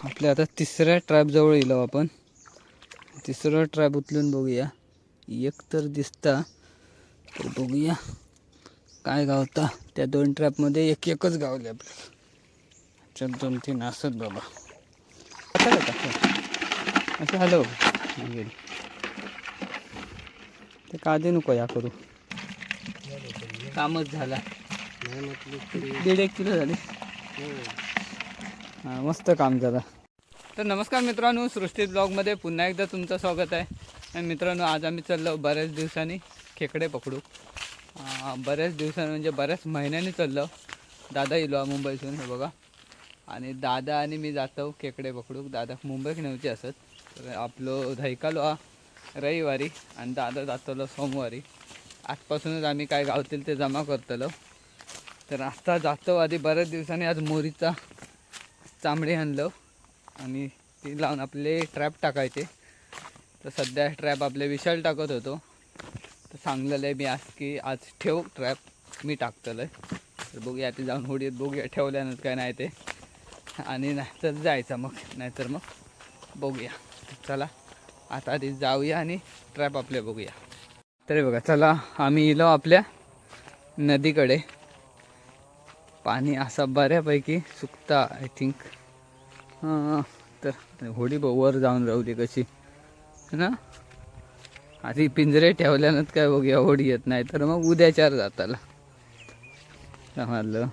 आपल्या आता तिसऱ्या ट्रॅपजवळ येलो आपण. तिसरा ट्रॅप उचलून बघूया. एक तर दिसता तर बघूया. काय गावता? त्या दोन ट्रॅपमध्ये एक एकच गावले आपल्याला चल दोन तीन असत बाबा. आता का असं हॅलो ते काढे नको या करू. कामच झाला. दीड एक किलो झाले. मस्त काम झालं. तर नमस्कार मित्रांनो सृष्टी ब्लॉगमध्ये पुन्हा एकदा तुमचं स्वागत आहे. आणि मित्रांनो आज आम्ही चाललो बऱ्याच दिवसांनी खेकडे पकडू. बऱ्याच दिवसांनी म्हणजे बऱ्याच महिन्यांनी चाललो. दादा येलो मुंबईतून हे बघा. आणि दादा आणि मी जातो खेकडे पकडू. दादा मुंबईक नेवचे असत. तर आपलो धैकालो हा रविवारी आणि दादा जातलो सोमवारी. आजपासूनच आम्ही काय गावतील ते जमा करतलो. तर आता जातो आधी बऱ्याच दिवसांनी आज मोरीचा चांबडे आणलं आणि ती लावून आपले ट्रॅप टाकायचे. तर सध्या ट्रॅप आपले विशाल टाकत होतो. तर सांगलेलं आहे मी आज की आज ठेव ट्रॅप मी टाकतलं आहे तर बघूया ते जाऊन होडीत बघूया ठेवल्यानंतर काय नाही ते. आणि नाहीतर जायचं मग नाहीतर मग बघूया. चला आता आधी जाऊया आणि ट्रॅप आपले बघूया. तरी बघा चला आम्ही इलो आपल्या नदीकडे. पाणी असं बऱ्यापैकी सुकता आय थिंक हां तर होडी बघ वर जाऊन राहू कशी. है ना? आधी पिंजरे ठेवल्यानंतर काय बघूया होडी येत नाही तर मग उद्या चार जाताला. समजलं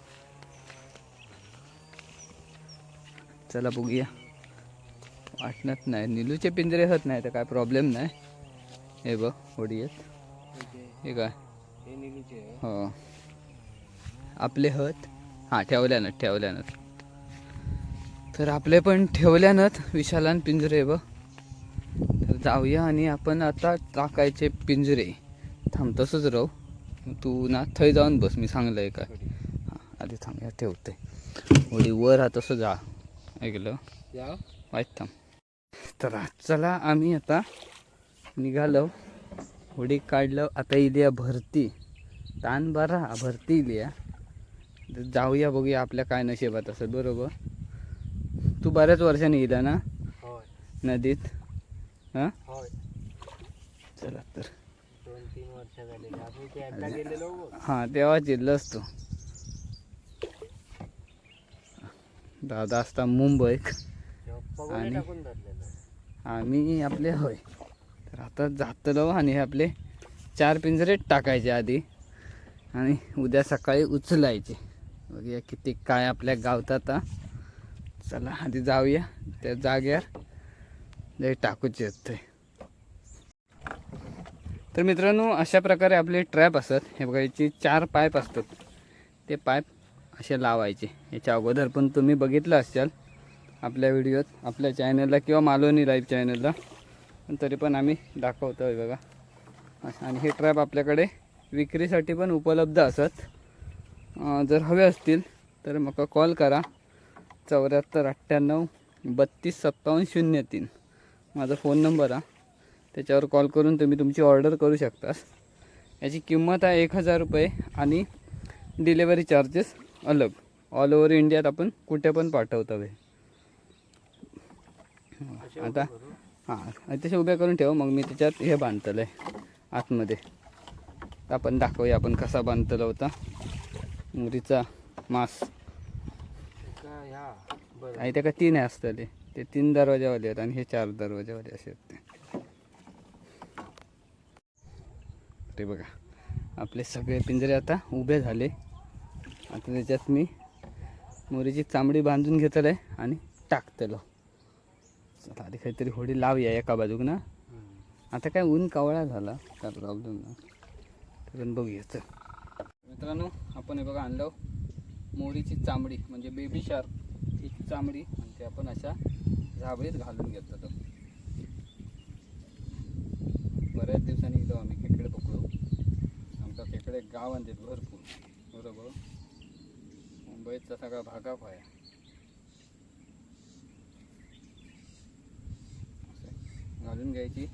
चला बघूया. वाटणत नाही. निलूचे पिंजरे होत नाही तर काय प्रॉब्लेम नाही. हे बघ होडी येत. हे काय? हो. आपले हत. हां ठेवल्यानं ठेवल्यानं तर आपले पण ठेवल्यानंच विशालान पिंजरे बघ. तर जाऊया आणि आपण आता टाकायचे पिंजरे. थांब तसंच राहू. तू ना थंय जाऊन बस मी सांगलंय काय. हां आधी थांब या ठेवते. होडी वर हा तसं जा. ऐकलं? वाईट थांब. तर चला आम्ही आता निघालो. होडी काढलं. आता इलिया भरती. ताण बरा भरती इलिया. जाऊया बघूया आपल्या काय नशिबात असेल बरोबर? तू बऱ्याच वर्षांनी गेला ना? नदीत? हां? चला तर. हां तेव्हा जिल्हाच तो दादा असता पगोले आणि- आम्ही आपले होय. तर आता जातलो आणि हे आपले चार पिंजरे टाकायचे आधी. आणि उद्या सकाळी उचलायचे. बघूया किती काय आपल्या गावतात आता चला आधी जाऊया. त्या जाग्यावर जे टाकूचे आहेत ते. तर मित्रांनो अशा प्रकारे आपले ट्रॅप असतात. हे बघा याची चार पाईप असतात. ते पाईप असे लावायचे. याच्या अगोदर पण तुम्ही बघितलं असाल आपल्या व्हिडिओत आपल्या चॅनलला किंवा मालवणी लाईव्ह चॅनलला. पण तरी पण आम्ही दाखवतो आहे बघा. असं- आणि हे ट्रॅप आपल्याकडे विक्रीसाठी पण उपलब्ध असत. जर हवे असतील तर मग कॉल करा. चौऱ्याहत्तर अठ्ठ्याण्णव बत्तीस सत्तावन्न शून्य तीन. माझा फोन नंबर हा. त्याच्यावर कॉल करून तुम्ही तुमची ऑर्डर करू शकता याची किंमत आहे एक हजार रुपये आणि डिलेवरी चार्जेस अलग. ऑल ओव्हर इंडियात आपण कुठे पण पाठवतो हे असे आता. हां तसे उभ्या करून ठेव मग मी त्याच्यात हे बांधतलं आहे आतमध्ये. आपण दाखवूया आपण कसा बांधतला होता. मुरीचा मास. आणि त्या का तीन आहे असतले. ते तीन दरवाजावाले आहेत आणि हे चार दरवाजावाले असे आहेत ते. बघा आपले सगळे पिंजरे आता उभे झाले. आता त्याच्यात मी मोरीची चांबडी बांधून घेतलं आहे आणि टाकतलो. चला आधी काहीतरी होडी लावूया एका बाजूक ना. आता काय ऊन कावळा झाला. काय प्रॉब्लेम नाही. तर बघूया चल. मित्रांनो आपण हे बघा आणलं. मोरीची चांबडी म्हणजे बेबी शार्क ही चांबडी आणि ते आपण अशा झाबळीत घालून घेतो तर बऱ्याच दिवसांनी गेलो आम्ही खेकडे पकडू आमचा खेकडे गाव आणते भरपूर. बरोबर? मुंबईचा सगळा भागा आहे घालून घ्यायची.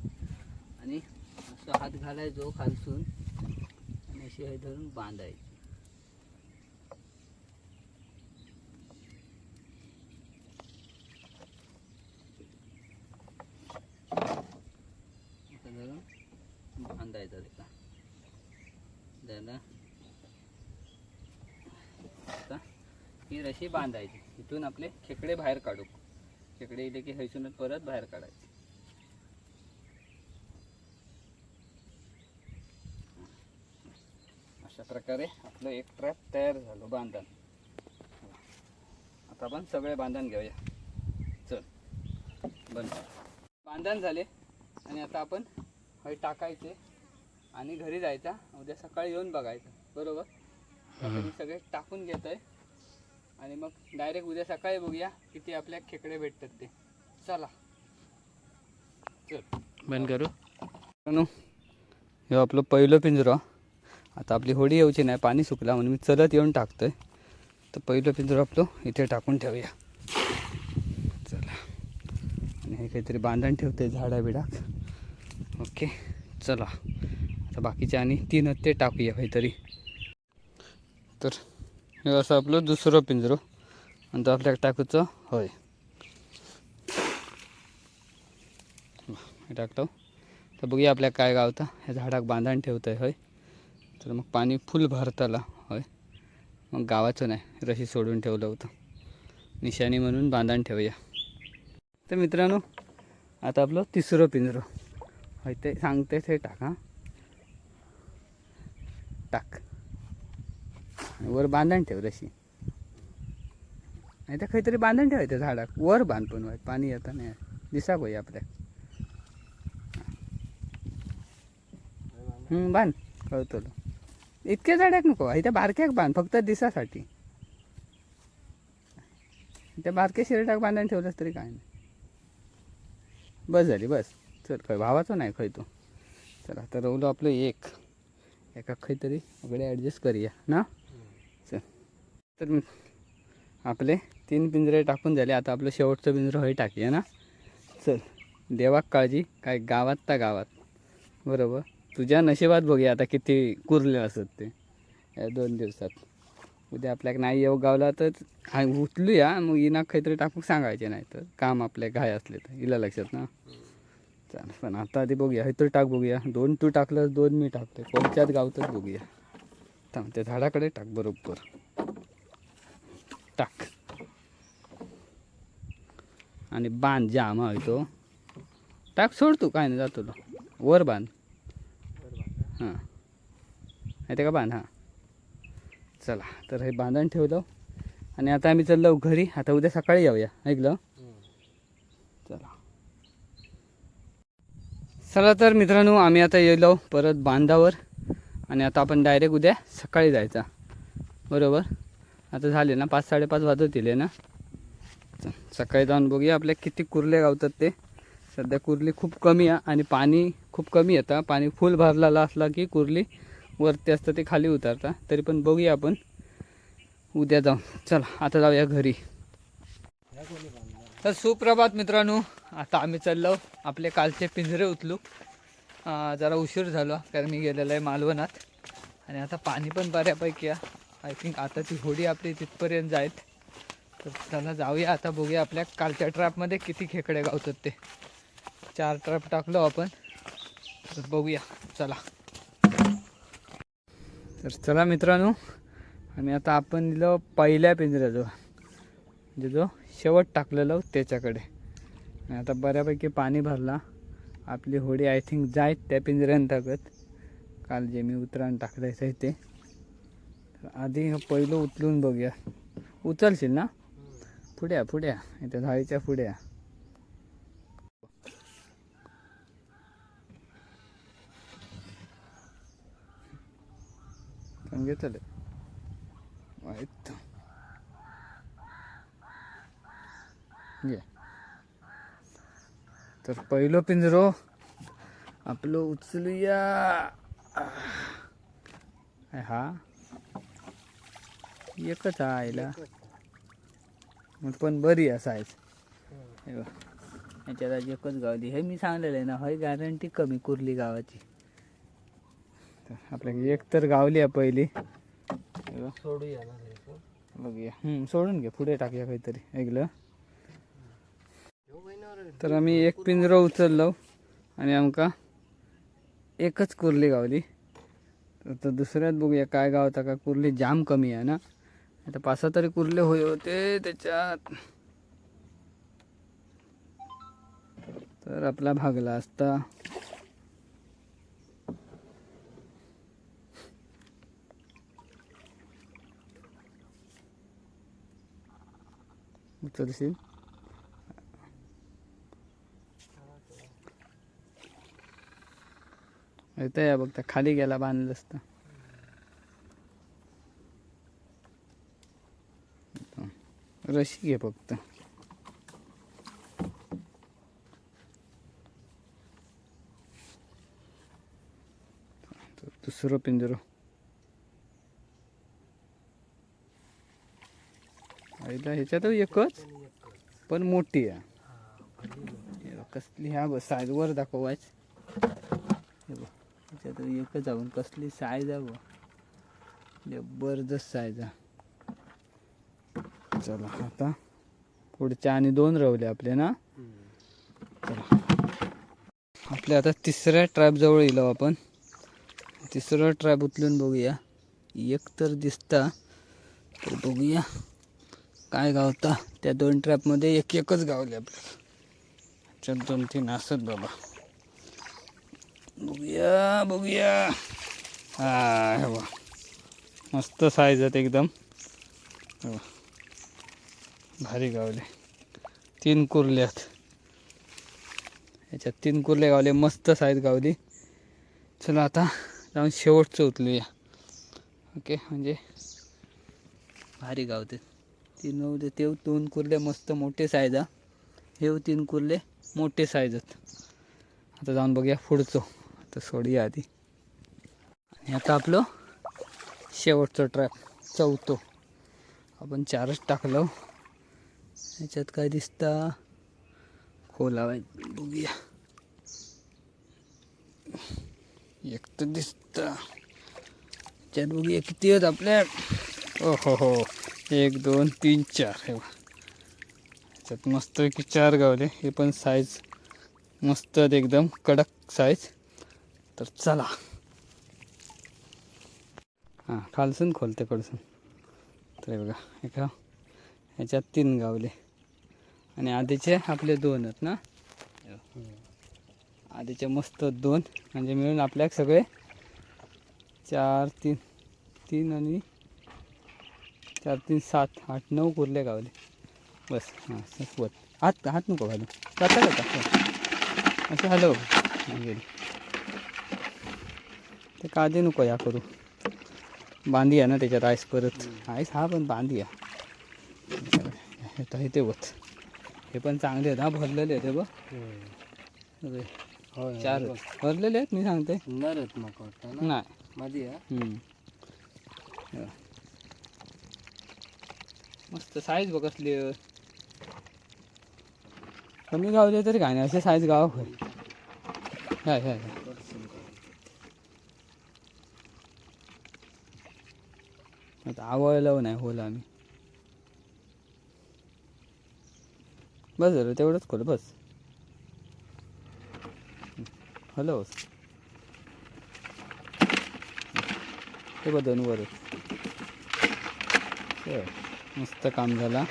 आणि असं हात घालायचो खालसून. आणि अशी हे धरून बांधायची झालं आता ही रशी बांधायची. इथून आपले खेकडे बाहेर काढू. खेकडे इले की हैसूनच परत बाहेर काढायचे. अशा प्रकारे आपलं एक ट्रॅप तयार झालं बांधण. आता आपण सगळे बांधण घेऊया. चल. बंद. बांधण झाले आणि आता आपण हय टाकायचे आणि घरी जायचा. उद्या सकाळी येऊन बघायचं. बरोबर? सगळे टाकून घेत आहे आणि मग डायरेक्ट उद्या सकाळी बघूया किती आपल्या खेकडे भेटतात ते. चला. चल. बंद करू? हे आपलं पहिलं पिंजरं. आता आपली होडी येऊची नाही पाणी सुकला म्हणून मी चलत येऊन टाकतोय. तर पहिलं पिंजरं आपलं इथे टाकून ठेवूया. चला. आणि हे काहीतरी बांधण ठेवते झाडा बिडाक ओके चला. आता बाकीचे आणि तीन ते टाकूया काहीतरी. तर हे असं आपलं दुसरं पिंजरं. आणि तो आपल्याला टाकूचं होय. हे टाकतो तर बघूया आपल्या काय गावता. ह्या झाडाक बांधण ठेवतं आहे होय. तर मग पाणी फुल भरताला होय. मग गावाचं नाही रशी सोडून ठेवलं होतं. निशाणी म्हणून बांधण ठेवूया. तर मित्रांनो आता आपलं तिसरं पिंजरं. होय ते सांगते ते टाक हां. टाक. वर बांधण ठेव रशी. नाही तर काहीतरी बांधण ठेवायचं झाडाक. वर बांध पण वाईट पाणी येतं नाही. दिसा होई आपल्या. बांध कळतो इतक्या झाड्याक नको इथे बारक्याक बांध फक्त दिसासाठी. त्या बारक्या शिरटाक बांधून ठेवलंस तरी काय नाही. बस झाली बस. चल खय भावाचं नाही खय तो. चला तर रवलं आपलं एक. एका खंय तरी ॲडजस्ट करूया ना? तर मी- आपले तीन पिंजरे टाकून झाले. आता आपलं शेवटचं पिंजरं हय टाकूया ना. चल देवाक काळजी. काय गावात त्या गावात. बरोबर? तुझ्या नशिबात बघूया आता किती कुरले असत ते. या दोन दिवसात. उद्या आपल्याक नाही येऊ गावला तर हा उचलूया. मग इना काहीतरी टाकूक सांगायचे नाही तर. काम आपल्या घाय असले तर. इला लक्षात ना. चाल पण आता आधी बघूया. हे तर टाक बघूया. दोन तू टाकलं दोन मी टाकते कोणत्यात गावतच बघूया. थांब त्या झाडाकडे टाक. बरोबर. टाक आणि बांध जाम हवे तो. टाक सोड तू काय नाही जातो तो. वर बांध. हां. माहिती का बांध? हां. चला तर हे बांधण ठेवलं. आणि आता आम्ही चाललो घरी. आता उद्या सकाळी जाऊया ऐकलं चला. चला तर मित्रांनो आम्ही आता येलो परत बांधावर. आणि आता आपण डायरेक्ट उद्या सकाळी जायचा. बरोबर? आता झाले ना पाच साडेपाच वाजत येले ना. चल, सकाळी जाऊन बघूया आपल्या किती कुर्ले गावतात ते. सध्या कुर्ली खूप कमी आहे आणि पाणी खूप कमी येतं. पाणी फुल भरलेला असला की कुर्ली वरती असतं ते खाली उतरता. तरी पण बघूया आपण. उद्या जाऊन चला आता जाऊया घरी. तर सुप्रभात मित्रांनो आता आम्ही चाललो आपले कालचे पिंजरे उचलू. जरा उशीर झालो कारण मी गेलेलो आहे मालवणात. आणि आता पाणी पण बऱ्यापैकी आहे. आय थिंक आता ती होडी आपली तिथपर्यंत जायत. तर चला जाऊया आता बघूया आपल्या कालच्या ट्रॅपमध्ये किती खेकडे गावतात ते. चार ट्रॅप टाकलो आपण. तर बघूया चला. तर चला मित्रांनो आणि आता आपण दिलं पहिल्या पिंजऱ्याजवळ. म्हणजे जो शेवट टाकलेलो त्याच्याकडे. आणि आता बऱ्यापैकी पाणी भरला. आपली होडी आय थिंक जायत त्या पिंजऱ्यांतर्गत काल जे मी उतराण टाकलं आहे ते. आधी पहिलं उचलून बघूया. उचलशील ना? पुढ्या पुढ्या. इथं झाडीच्या पुढ्या. घेतलं वाईट घे. तर पहिलं पिंजरो आपलं उचलूया. हा. एकच मग पण बरी आहे साईज याच्यात आज एकच गावली हे मी सांगलेलं आहे ना हय गॅरंटी कमी कुर्ली गावाची. तर आपल्याकडे एक तर गावली आहे पहिली. सोडूया. बघूया. हम्म, सोडून घे. पुढे टाकूया काहीतरी. ऐकलं? तर आम्ही एक पिंजरं उचललो. आणि आमका एकच कुर्ली गावली. तर दुसऱ्यात बघूया काय गावता का कुर्ली जाम कमी आहे ना. आता पाच सहा तरी कुर्ले होय होते त्याच्यात. तर आपला भागला असता. उचलशील येतं या बघ त्या खाली गेला बांधलं असतं. रशी घे फक्त. तर दुसरं पिंजरं. आईला ह्याच्यात एकच पण मोठी आहे. कसली ह्या बघ साईज वर दाखवायच हे बघ ह्याच्यात एकच आपण कसली साईज आहे बघ. जबरदस्त साईज आहे. चला आता पुढच्या आणि दोन रवले आपले ना? चला. आपल्या आता तिसऱ्या ट्रॅप जवळ येलो हो आपण. तिसरं ट्रॅप उचलून बघूया. एक तर दिसता तर बघूया. काय गावता? त्या दोन ट्रॅपमध्ये एक एकच गावले आपल्याला चल दोन तीन असत बाबा. बघूया बघूया. हा हे मस्त साईज आहेत एकदम. हे. भारी गावले. तीन कुर्ल्यात आहेत. याच्यात तीन कुर्ले गावले मस्त साईज गावली. चला आता जाऊन शेवटचं उचलूया. ओके म्हणजे भारी गावते. तीन नऊ ते दोन कुर्ले मस्त मोठे साईज हा. हे तीन कुर्ले मोठे साईज आहेत. आता जाऊन बघूया पुढचं. आता सोडूया आधी. आणि आता आपलं शेवटचं ट्रॅप चौथो. आपण चारच टाकलं हो. ह्याच्यात काय दिसता? खोलावाय बघूया. एक तर दिसता. याच्यात बघूया किती आहेत आपल्या. ओ हो. हो एक दोन तीन चार. हे मस्त याच्यात चार गावले. हे पण साईज मस्त आहेत एकदम. कडक साईज तर चला. हां खालसून खोलते कडसून. तर हे बघा. एका ह्याच्यात तीन गावले. आणि आधीचे आपले दोन आहेत ना? आधीचे मस्त दोन. म्हणजे मिळून आपल्याक सगळे चार तीन तीन आणि चार तीन सात आठ नऊ कुर्ले गावले. बस हां वत. हात हात नको घालू. जाता का हो. असं हॅलो गेली ते काळजी नको या करू. बांधी आहे ना त्याच्यात आईस परत. आईस हा पण बांधी हे तर ते होत हे पण चांगले आहेत हा भरलेले आहेत हे बघ होय चार आहेत. भरलेले आहेत मी सांगते नर आहेत मग वाटतं ना नाही मध्ये हा? हम्म. हे. मस्त साईज बघ कसली आहे. कमी गावले तरी काय नाही असे साईज गाव होय हाय हाय हाय. आता आवळलं नाही होल आम्ही बस झालं तेवढंच खोल बस. हॅलो. ते दोन वर मस्त काम झाला.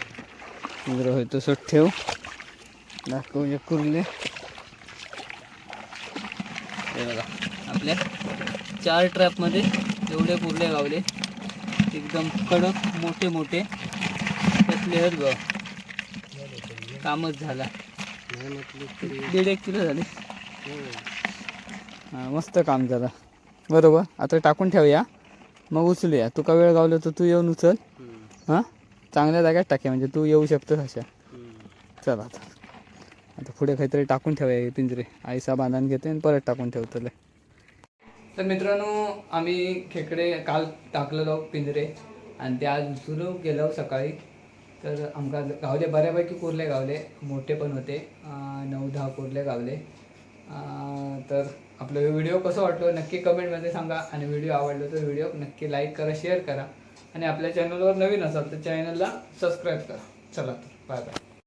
इंद्र होय तसं ठेव. दाखवूया कुर्ले. हे बघा आपल्या चार ट्रॅपमध्ये एवढे कुर्ले गावले. एकदम कडक मोठे मोठे. त्यातले आहेत बघा. कामच झाला. दीड एक किलो झाले. हो. हा, मस्त काम झालं. बरोबर? आता टाकून ठेवूया. मग उचलूया. तुका वेळ गावला तर तू येऊन उचल. हां? चांगल्या जाग्यात टाके म्हणजे तू येऊ शकतोस अशा. चला आता. आता पुढे काहीतरी टाकून ठेवूया पिंजरे. आईसा बांधून घेते आणि परत टाकून ठेवतले तर मित्रांनो आम्ही खेकडे काल टाकलेलो पिंजरे. आणि ते आज सुरू केलं सकाळी. तर आमका गावले बऱ्यापैकी कुर्ले गावले मोठे पण होते नऊ दहा कुर्ले गावले. तर आपलं व्हिडिओ कसं वाटलो नक्की कमेंटमध्ये सांगा आणि व्हिडिओ आवडलो तर व्हिडिओ नक्की लाईक करा शेअर करा आणि आपल्या चॅनलवर नवीन असाल तर चॅनलला सबस्क्राईब करा. चला तर बाय बाय